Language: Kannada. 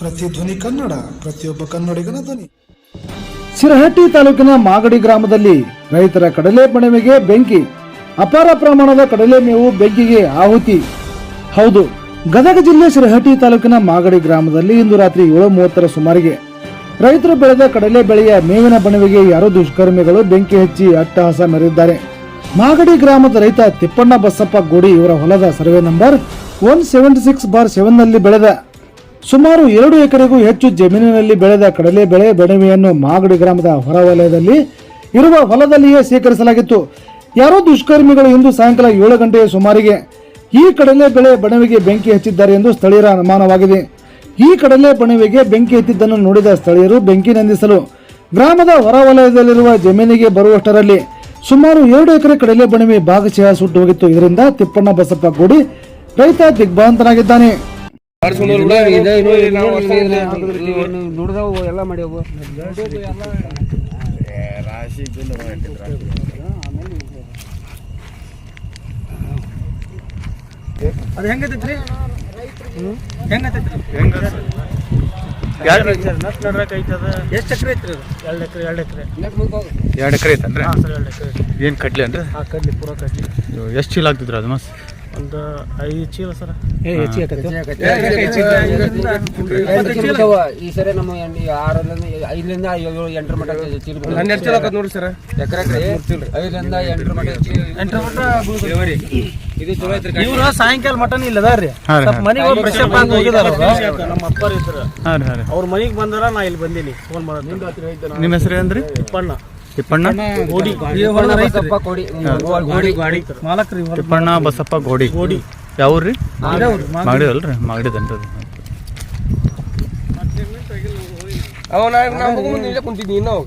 ಸಿ ಧ್ವನಿ ಕನ್ನಡ, ಪ್ರತಿಯೊಬ್ಬ ಕನ್ನಡಿಗನ ಧ್ವನಿ. ಸಿರಹಟ್ಟಿ ತಾಲೂಕಿನ ಮಾಗಡಿ ಗ್ರಾಮದಲ್ಲಿ ರೈತರ ಕಡಲೆ ಬಣವೆಗೆ ಬೆಂಕಿ, ಅಪಾರ ಪ್ರಮಾಣದ ಕಡಲೆ ಮೇವು ಬೆಂಕಿಗೆ ಆಹುತಿ. ಹೌದು, ಗದಗ ಜಿಲ್ಲೆ ಸಿರಹಟ್ಟಿ ತಾಲೂಕಿನ ಮಾಗಡಿ ಗ್ರಾಮದಲ್ಲಿ ಇಂದು ರಾತ್ರಿ ಏಳು ಮೂವತ್ತರ ಸುಮಾರಿಗೆ ರೈತರು ಬೆಳೆದ ಕಡಲೆ ಬೆಳೆಯ ಮೇವಿನ ಬಣವೆಗೆ ಯಾರೋ ದುಷ್ಕರ್ಮಿಗಳು ಬೆಂಕಿ ಹಚ್ಚಿ ಅಟ್ಟಹಾಸ ಮೆರೆದಿದ್ದಾರೆ ಮಾಗಡಿ ಗ್ರಾಮದ ರೈತ ತಿಪ್ಪಣ್ಣ ಬಸಪ್ಪ ಗೋಡಿ ಇವರ ಹೊಲದ survey number one seventy six bar ಸೆವೆನ್ನಲ್ಲಿ ಬೆಳೆದ ಸುಮಾರು ಎರಡು ಎಕರೆಗೂ ಹೆಚ್ಚು ಜಮೀನಿನಲ್ಲಿ ಬೆಳೆದ ಕಡಲೆ ಬೆಳೆ ಬೆಣವೆಯನ್ನು ಮಾಗಡಿ ಗ್ರಾಮದ ಹೊರವಲಯದಲ್ಲಿ ಇರುವ ಹೊಲದಲ್ಲಿಯೇ ಸ್ವೀಕರಿಸಲಾಗಿತ್ತು ಯಾರೋ ದುಷ್ಕರ್ಮಿಗಳು ಇಂದು ಸಾಯಂಕಾಲ ಏಳು ಗಂಟೆಯ ಸುಮಾರಿಗೆ ಈ ಕಡಲೆ ಬೆಳೆ ಬಣವಿಗೆ ಬೆಂಕಿ ಹಚ್ಚಿದ್ದಾರೆ ಎಂದು ಸ್ಥಳೀಯರ ಅನುಮಾನವಾಗಿದೆ. ಈ ಕಡಲೆ ಬಣವಿಗೆ ಬೆಂಕಿ ಹತ್ತಿದ್ದನ್ನು ನೋಡಿದ ಸ್ಥಳೀಯರು ಬೆಂಕಿ ನಂದಿಸಲು ಗ್ರಾಮದ ಹೊರವಲಯದಲ್ಲಿರುವ ಜಮೀನಿಗೆ ಬರುವಷ್ಟರಲ್ಲಿ ಸುಮಾರು ಎರಡು ಎಕರೆ ಕಡಲೆ ಬಣವೆ ಭಾಗಶಃ ಸುಟ್ಟು ಹೋಗಿತ್ತು ಇದರಿಂದ ತಿಪ್ಪಣ್ಣ ಬಸಪ್ಪ ಕೂಡಿ ರೈತ ದಿಗ್ಭ್ರಾಂತನಾಗಿದ್ದಾನೆ. ದುಡ್ದವು ಎಲ್ಲ ಮಾಡ್ಯಾವು. ಅದು ಹೆಂಗೈತ್ರಿ ಹೆಂಗೈತ್ರಿ ಎಷ್ಟು ಎಕರೆ ಐತ್ರಿ ಎರಡು ಎಕರೆ ಎರಡು ಎಕರೆ. ಎರಡು ಎಕರೆ ಐತನ್ರಿ? ಹಾಂ ಸರ್ ಎರಡು ಎಕರೆ. ಏನು ಕಡ್ಲಿ ಅಂದ್ರೆ ಹಾಂ ಕಡ್ಲಿ ಪೂರ ಕಡ್ಲಿ. ಎಷ್ಟು ಚೀಲ ಆಗ್ತಿದ್ರಿ ಅದು ಮಸ್ ಒಂದು ಐದು ಚೀಲ ಸರ್. ಈ ಸರಿ ನಮ್ಮ ಆರರಿಂದ ಐದರಿಂದ ಏಳು ಎಂಟರ ಮಟ್ಟ ಚೀಲ ಹನ್ನೆರಡು ಚೀಲ ಆಕತ್ ನೋಡ್ರಿ ಸರ್. ಎಕರೆ ಐದರಿಂದ ಎಂಟರ ಮಟ್ಟ ಎಂಟು ಇದು ಚಲೋ ಐತ್ರಿ ಇವ್ರು ಸಾಯಂಕಾಲ ಮಟನ್ ಇಲ್ಲ ಅದಾರ್ರಿ. ಹಾಂ ರೀ ಸ್ವಲ್ಪ ಮನೆಗೆ ಹೋಗಿ ಫ್ರೆಶ್ ಅಪ್ ಆಗಿ ಹೋಗಿದಾರ ನಮ್ಮ ಅಪ್ಪರ್ ಇದ್ರು. ಅವ್ರ ಮನೆಗೆ ಬಂದಾರ ನಾ ಇಲ್ಲಿ ಬಂದೀನಿ. ಫೋನ್ ಮಾಡೋದು ನಿಮ್ಮ ಹೆಸರು ಏನ್ರಿ? ತಿಪ್ಪಣ್ಣ ತಿಪ್ಪಣ್ಣ? ಗೋಡಿ. ತಿಪ್ಪಣ್ಣ ಬಸಪ್ಪ ಗೋಡಿ. ಗೋಡಿ. ಯಾವ್ರಿ ಮಾಗಡಿ. ಅಲ್ರಿ ಮಾಗಡಿದನ್ರಿ. ಅದು ನಾವು ಕುಂತಿದ್ದೀನಿ ನಾವು